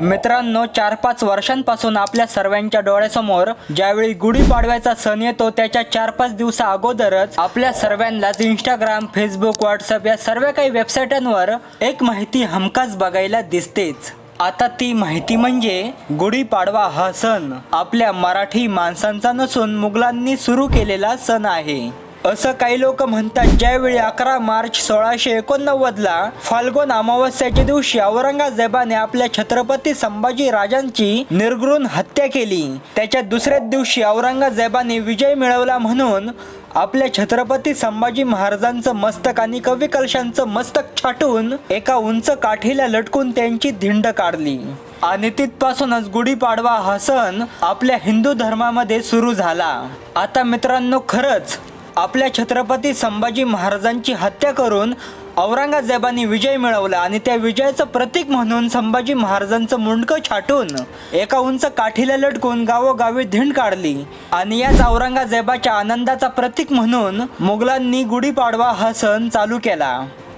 मित्रांनो चार पाच वर्षांपासून आपल्या सर्वांच्या डोळ्यासमोर ज्यावेळी गुढीपाडव्याचा सण येतो त्याच्या चार पाच दिवसा अगोदरच आपल्या सर्वांनाच इंस्टाग्राम फेसबुक व्हॉट्सअप या सर्व काही वेबसाईटांवर एक माहिती हमखास बघायला दिसतेच. आता ती माहिती म्हणजे गुढीपाडवा हा सण. आपल्या मराठी माणसांचा नसून मुघलांनी सुरू केलेला सण आहे. असं काही लोक म्हणतात ज्यावेळी अकरा मार्च सोळाशे एकोणनव्वदला फाल्गुन अमावस्याच्या दिवशी औरंगजेबाने आपल्या छत्रपती संभाजी राजांची निर्घृण हत्या केली. त्याच्या दुसऱ्याच दिवशी औरंगजेबाने विजय मिळवला म्हणून आपल्या छत्रपती संभाजी महाराजांचं मस्तक आणि कवी कलशांचं मस्तक छाटून एका उंच काठीला लटकून त्यांची धिंड काढली. आणि तिथपासूनच गुढीपाडवा हा सण आपल्या हिंदू धर्मामध्ये सुरू झाला. आता मित्रांनो खरंच आपल्या छत्रपती संभाजी महाराजांची हत्या करून औरंगजेबाने विजय मिळवला आणि त्या विजयाचं प्रतीक म्हणून संभाजी महाराजांचं मुंडकं छाटून एका उंच काठीला लटकून गावोगावी धिंड काढली. आणि याच औरंगजेबाच्या आनंदाचा प्रतीक म्हणून मुघलांनी गुढीपाडवा हा सण चालू केला.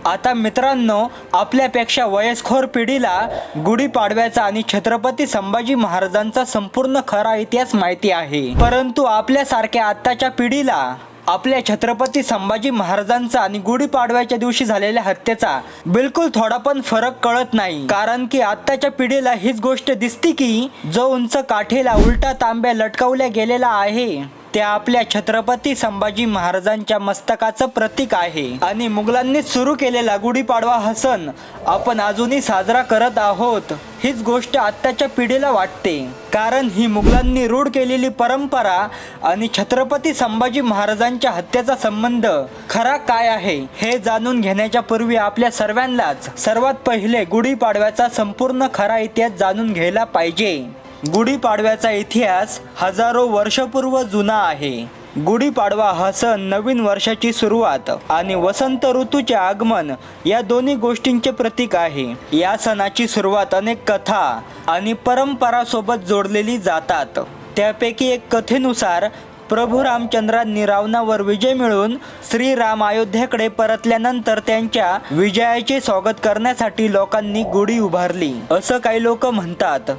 आता मित्रांनो आपल्यापेक्षा वयस्खोर पिढीला गुढीपाडव्याचा आणि छत्रपती संभाजी महाराजांचा संपूर्ण खरा इतिहास माहिती आहे. परंतु आपल्यासारख्या आत्ताच्या पिढीला आपल्या छत्रपती संभाजी महाराजांचा आणि गुढीपाडव्याच्या दिवशी झालेल्या हत्येचा बिलकुल थोडा पण फरक कळत नाही. कारण की आत्ताच्या पिढीला हीच गोष्ट दिसते की जो उंच काठीला उलटा तांब्या लटकवल्या गेलेला आहे. त्या आपल्या छत्रपती संभाजी महाराजांच्या मस्तकाचं प्रतीक आहे. आणि मुघलांनी सुरू केलेला गुढीपाडवा हा सण आपण अजूनही साजरा करत आहोत. हीच गोष्ट आत्ताच्या पिढीला वाटते. कारण ही मुघलांनी रूढ केलेली परंपरा आणि छत्रपती संभाजी महाराजांच्या हत्येचा संबंध खरा काय आहे हे जाणून घेण्याच्या पूर्वी आपल्या सर्वांनाच सर्वात पहिले गुढीपाडव्याचा संपूर्ण खरा इतिहास जाणून घ्यायला पाहिजे. गुढीपाडव्याचा इतिहास हजारो वर्षपूर्व जुना आहे. गुढीपाडवा हा सण नवीन वर्षाची सुरुवात आणि वसंत ऋतूचे आगमन या दोन्ही गोष्टींचे प्रतीक आहे. या सणाची सुरुवात अनेक कथा आणि परंपरासोबत जोडलेली जातात. त्यापैकी एक कथेनुसार प्रभू रामचंद्रांनी रावणावर विजय मिळवून श्रीराम अयोध्येकडे परतल्यानंतर त्यांच्या विजयाचे स्वागत करण्यासाठी लोकांनी गुढी उभारली. असं काही लोक म्हणतात.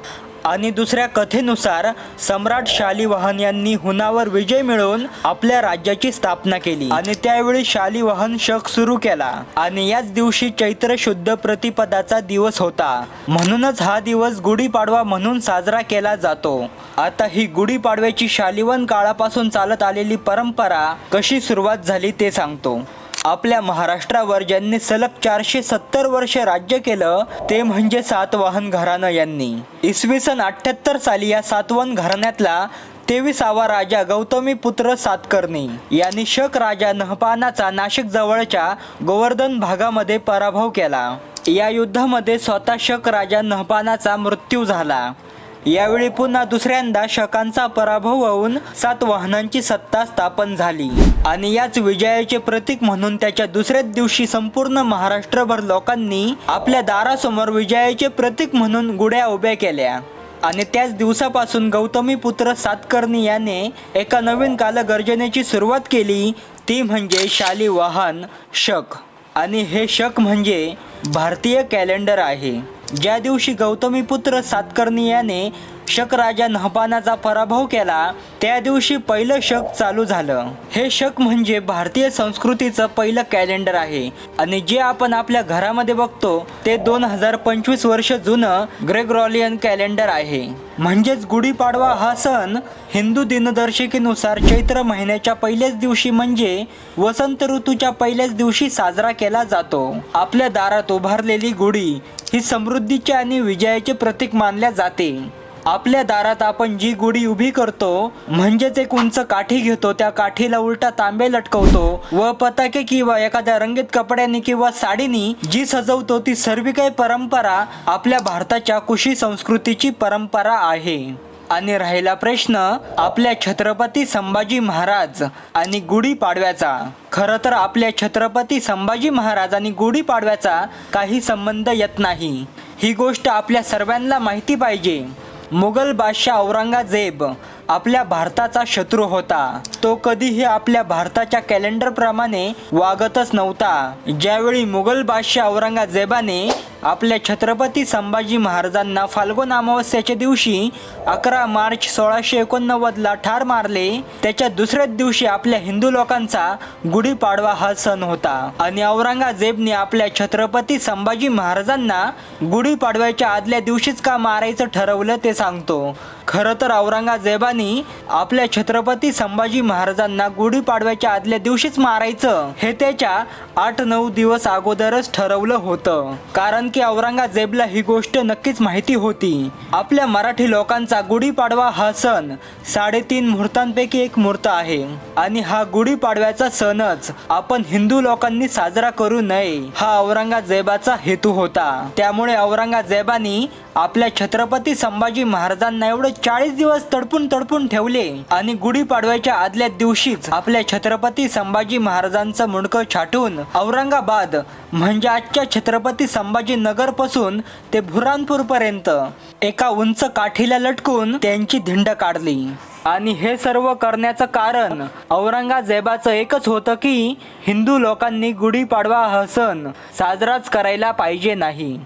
आणि दुसऱ्या कथेनुसार सम्राट शालिवाहन यांनी हुनावर विजय मिळवून आपल्या राज्याची स्थापना केली. आणि त्यावेळी शालिवाहन शक सुरू केला. आणि याच दिवशी चैत्र शुद्ध प्रतिपदाचा दिवस होता. म्हणूनच हा दिवस गुढीपाडवा म्हणून साजरा केला जातो. आता ही गुढीपाडव्याची शालिवाहन काळापासून चालत आलेली परंपरा कशी सुरुवात झाली ते सांगतो. आपल्या महाराष्ट्रावर ज्यांनी सलग चारशे सत्तर वर्ष राज्य केलं ते म्हणजे सातवाहन घराणं यांनी. इसवी सन अठ्ठ्याहत्तर साली या सातवाहन घराण्यातला तेविसावा राजा गौतमी पुत्र सातकर्णी यांनी शक राजा नहपानाचा नाशिक जवळच्या गोवर्धन भागामध्ये पराभव केला. या युद्धामध्ये स्वतः शक राजा नहपानाचा मृत्यू झाला. यावेळी पुन्हा दुसऱ्यांदा शकांचा पराभव होऊन सात वाहनांची सत्ता स्थापन झाली. आणि याच विजयाचे प्रतीक म्हणून त्याच्या दुसऱ्याच दिवशी संपूर्ण महाराष्ट्रभर लोकांनी आपल्या दारासमोर विजयाचे प्रतीक म्हणून गुड्या उभ्या केल्या. आणि त्याच दिवसापासून गौतमी पुत्र सातकर्णी याने एका नवीन कालगर्जनेची सुरुवात केली. ती म्हणजे शाली वाहन शक. आणि हे शक म्हणजे भारतीय कॅलेंडर आहे. ज्या दिवशी गौतमीपुत्र सातकर्णी याने शक राजा नहपानाचा पराभव केला. त्या दिवशी पहिलं शक चालू झालं. हे शक म्हणजे भारतीय संस्कृतीचं पहिलं कॅलेंडर आहे. आणि जे आपण आपल्या घरामध्ये बघतो ते दोन हजार पंचवीस वर्ष जुनं ग्रेग्रॉलियन कॅलेंडर आहे. म्हणजेच गुढीपाडवा हा सण हिंदू दिनदर्शिकेनुसार चैत्र महिन्याच्या पहिल्याच दिवशी म्हणजे वसंत ऋतूच्या पहिल्याच दिवशी साजरा केला जातो. आपल्या दारात उभारलेली गुढी ही समृद्धीचे आणि विजयाचे प्रतीक मानल्या जाते. आपल्या दारात आपण जी गुढी उभी करतो म्हणजेच एक उंच काठी घेतो त्या काठीला उलटा तांबे लटकवतो व पताके किंवा एखाद्या रंगीत कपड्याने किंवा साडीनी जी सजवतो ती सर्व काही परंपरा आपल्या भारताच्या कुशी संस्कृतीची परंपरा आहे. आणि राहिला प्रश्न आपल्या छत्रपती संभाजी महाराज आणि गुढीपाडव्याचा खरं तर आपल्या छत्रपती संभाजी महाराज आणि गुढीपाडव्याचा काही संबंध येत नाही. ही गोष्ट आपल्या सर्वांना माहिती पाहिजे. मुघल बादशाह औरंगजेब आपल्या भारताचा शत्रू होता. तो कधीही आपल्या भारताच्या कॅलेंडर प्रमाणे वागतच नव्हता. ज्यावेळी मुघल बादशाह औरंगजेबाने आपल्या छत्रपती संभाजी महाराजांना फाल्गुन अमावस्याच्या दिवशी अकरा मार्च सोळाशे एकोणनव्वदला ठार मारले. त्याच्या दुसऱ्याच दिवशी आपल्या हिंदू लोकांचा गुढीपाडवा हा सण होता. आणि औरंगजेबने आपल्या छत्रपती संभाजी महाराजांना गुढीपाडव्याच्या आदल्या दिवशीच का मारायचं ठरवलं ते सांगतो. खरं तर औरंगजेबानी आपल्या छत्रपती संभाजी महाराजांना गुढीपाडव्याच्या आदल्या दिवशीच मारायचं हे त्याच्या आठ नऊ दिवस अगोदरच ठरवलं होतं. कारण की औरंगजेबला ही गोष्ट नक्कीच माहिती होती. आपल्या मराठी लोकांचा गुढीपाडवा हा सण साडेतीन मुहूर्तांपैकी एक मुहूर्त आहे. आणि हा गुढीपाडव्याचा सणच आपण हिंदू लोकांनी साजरा करू नये हा औरंगजेबाचा हेतू होता. त्यामुळे औरंगजेबानी आपल्या छत्रपती संभाजी महाराजांना एवढे चाळीस दिवस तडपून तडपून ठेवले आणि गुढीपाडव्याच्या आदल्या दिवशीच आपल्या छत्रपती संभाजी महाराजांचं मुंडकं छाटून औरंगाबाद म्हणजे आजच्या छत्रपती संभाजी नगरपासून ते बुऱ्हाणपूर पर्यंत एका उंच काठीला लटकून त्यांची धिंड काढली. आणि हे सर्व करण्याचं कारण औरंगजेबाचं एकच होतं की हिंदू लोकांनी गुढीपाडवा हा सण साजराच करायला पाहिजे नाही.